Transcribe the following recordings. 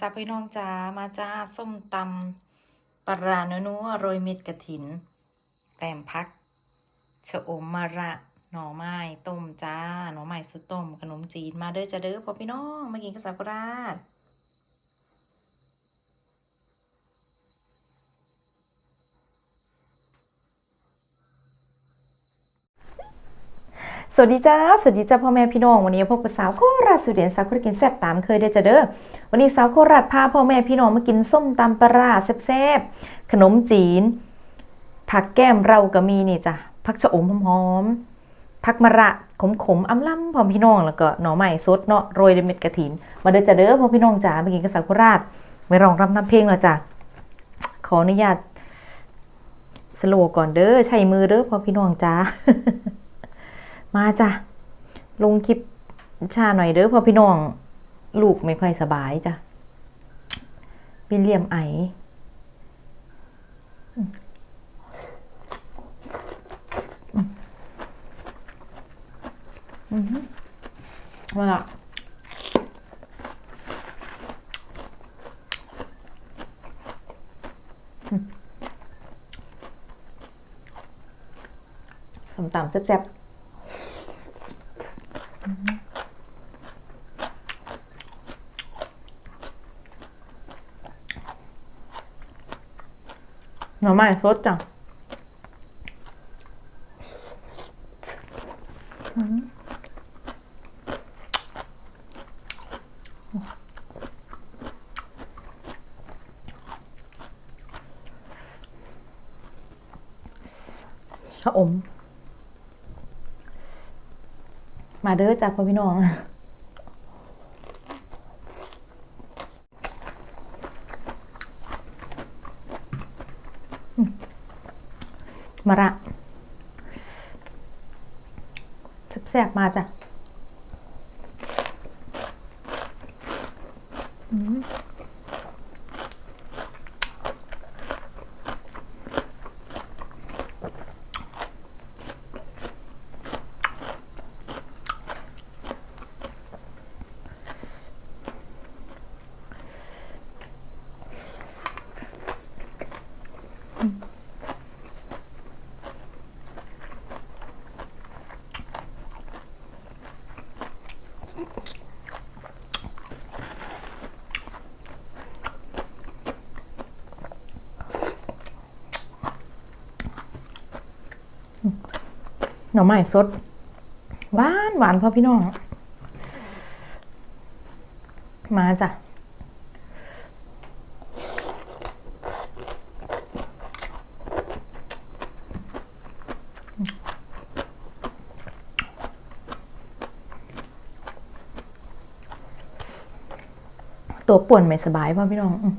จ้าพี่น้องจ้ามาจ้าส้มตำปลาเนื้อนัวโรยเม็ดกระถิน แต้มพักชะอมมะระหน่อไม้ต้มจ้า หน่อไม้สุดต้ม ขนมจีนมาเด้อจ้าเด้อพ่อพี่น้องมากินกับสับกระราด สวัสดีจ้า สวัสดีจ้าพ่อแม่พี่น้อง วันนี้พบกับสาวโคราชสุดเด่นสาวโคราชกินแซ่บตามเคยได้จ้าเด้อ วันนี้สาวโคราชพาพ่อแม่พี่น้องมากินส้มตำปลาแซ่บๆ ขนมจีน ผักแก้มเราก็มีนี่จ้ะ ผักชะอมหอมๆผักมะระขมๆอ้ำล่ำพ่อพี่น้องแล้วก็หน่อไม้สดเนาะโรยด้วยเม็ดกระถิน มาเด้อจ้าเด้อพ่อพี่น้องจ๋ามากินกับสาวโคราชไม่ร้องรำทำเพลงแล้วจ้ะ ขออนุญาตสโลว์ก่อนเด้อ ใช้มือเด้อพ่อพี่น้องจ้า มาจ้ะ ลงคลิปชาหน่อยเด้อพอพี่น้อง ลูกไม่ค่อยสบายจ้ะวิลเลียมไออืมอืมอืมมาละสมตำแซ่บๆ หน่อไม้สดจ้ะอืมชะอม มาเด้อจ้ะพ่อพี่น้องมะระแซ่บมาจ้ะ หน่อไม้สด หวานหวานพ่อพี่น้อง มาจ้ะตัวป่วนไม่สบายพ่อพี่น้องอืม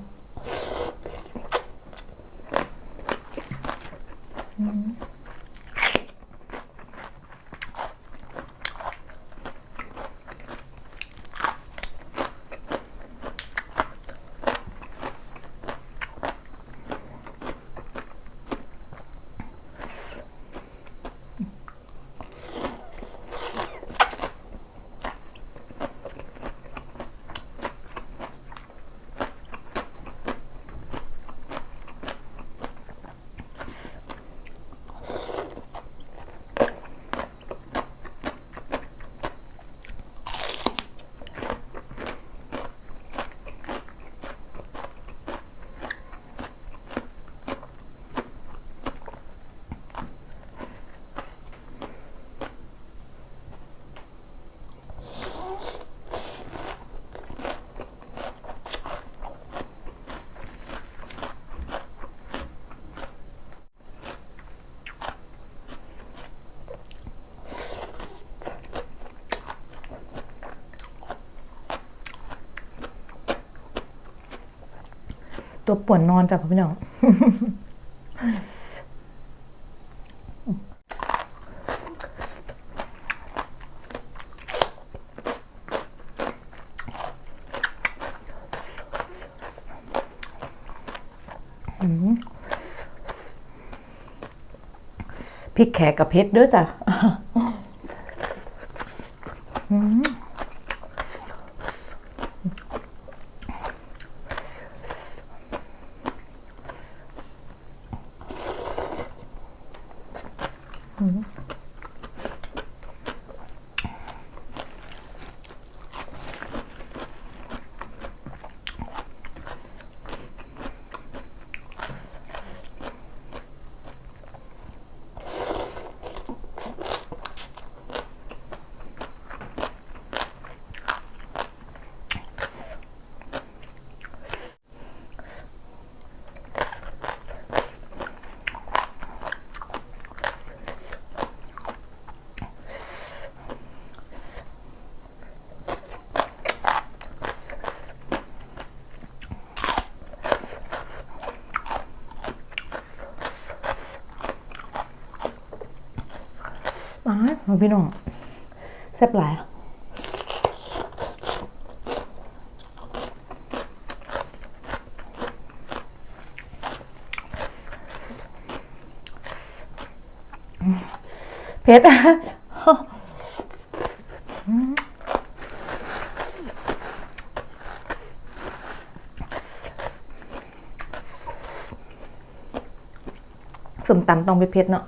ตัวป่วนนอนจ้ะพี่น้องพริกแขกกับเพชรเด้อจ้ะ อืม อ้าวมาพี่น้องแซ่บหลายเผ็ดสมตำต้องไปเผ็ดเนาะ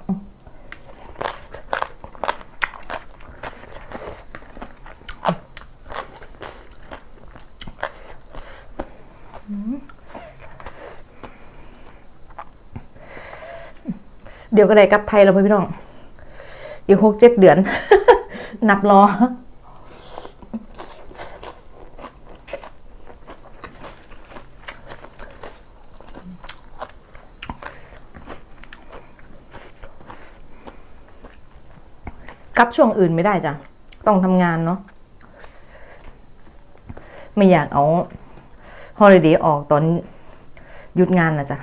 เดี๋ยวก็ได้กลับไทยแล้วพี่น้อง อีกหกเจ็ดเดือน นับรอกลับช่วงอื่นไม่ได้จ้ะ ต้องทำงานเนาะ ไม่อยากเอาฮอลิเดย์ออกตอนหยุดงานนะจ๊ะ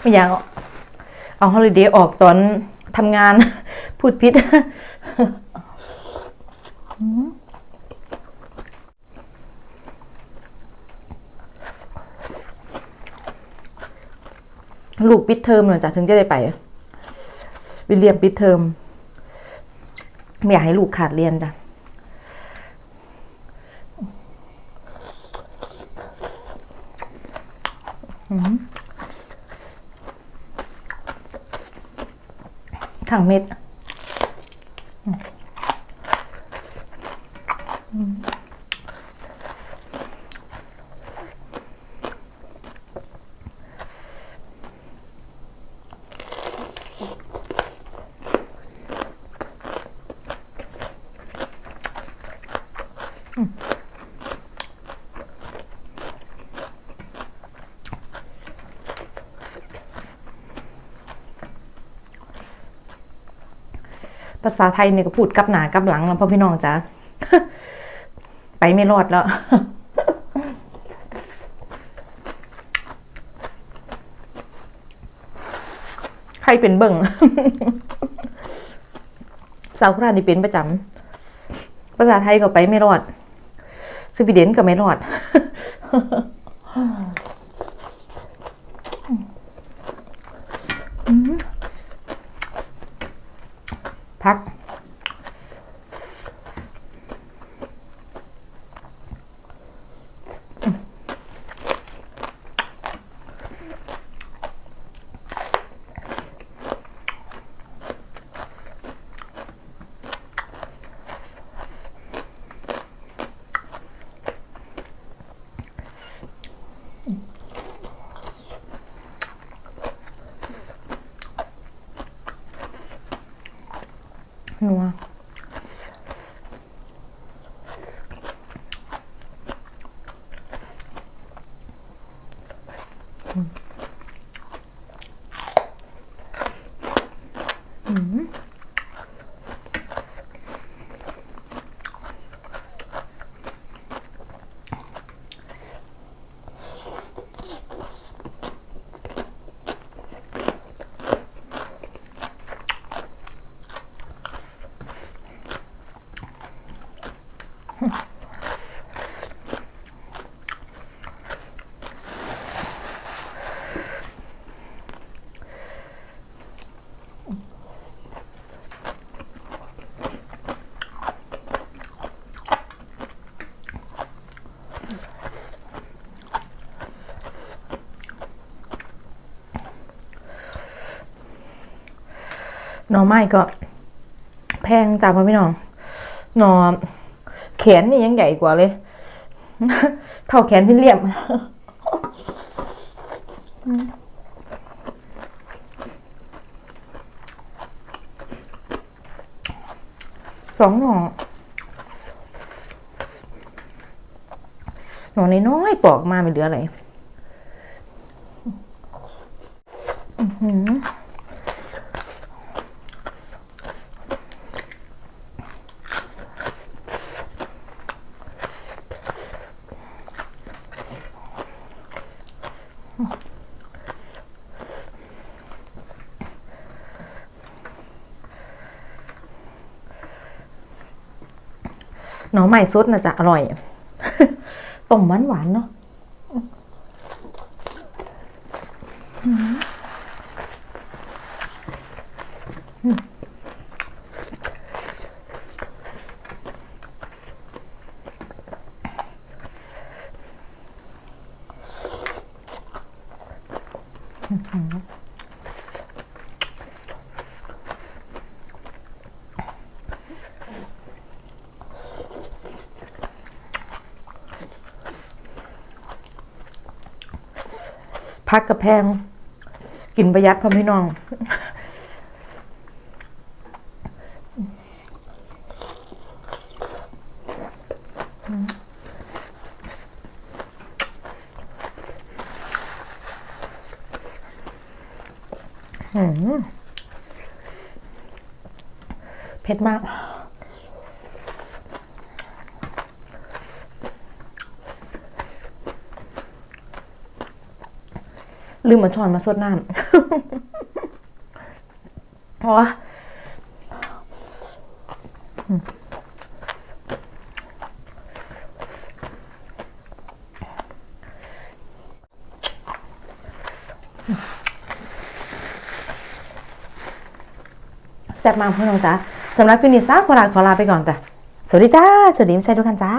ไม่อยากเอาเอาฮอลิเดย์ออกตอนทำงาน พูดพิษลูกปิดเทอมหน่อยจ้ะถึงจะได้ไป วิลเลียมปิดเทอมไม่อยากให้ลูกขาดเรียนจ้ะ ถังเม็ด ภาษาไทยเนี่ยก็พูดกับหนากับหลังแล้วพ่อพี่น้องจ้ะไปไม่รอดแล้วใครเป็นเบิ่งสาวคราชนี่เป็นประจำภาษาไทยก็ไปไม่รอดสวีเดนก็ไม่รอด พัก นัวอ หน่อไม้ก็แพงจ้าพ่อพี่น้องหน่อ แขนนี่ยังใหญ่กว่าเลย เท่าแขนพี่เลี่ยมสองหน่อหน่อน้อยๆปอกมาไม่เหลืออะไรอื้อหือ หน่อใหม่สดน่ะจะอร่อยต้มหวานหวานเนาะ พักกับแพง กินประหยัดพ่อพี่น้อง อืมเผ็ดมาก ลืมมาช้อนมาสดน้ำเพราะว่าอืมแซ่บมากเพื่อนน้องจ้าสำหรับคลิปนี้ซ่าขอลาขอลาไปก่อนจ้ะสวัสดีจ้าสวัสดีไม่ใช่ทุกท่านจ้า